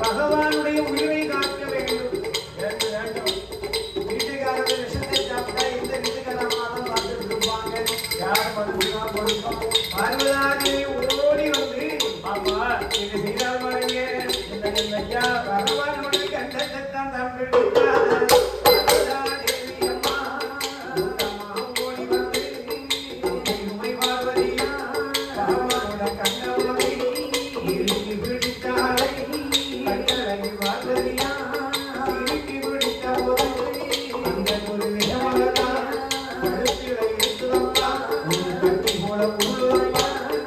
பகவானுடைய உயிரை காக்க வேண்டும் என்று வேண்டும் வீட்டுக்காரர்கள் விஷத்தை சாப்பிட்டா இந்த வீட்டுக்கார மாதம் பார்த்துட்டு இருப்பாங்க யார் மனுஷனா கொடுக்கும் பார்வதாரி ஓடி வந்து அம்மா இது சீதா பாருங்க. பகவானுடைய கண்டத்தை தான் சாப்பிட்டு